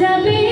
যাবে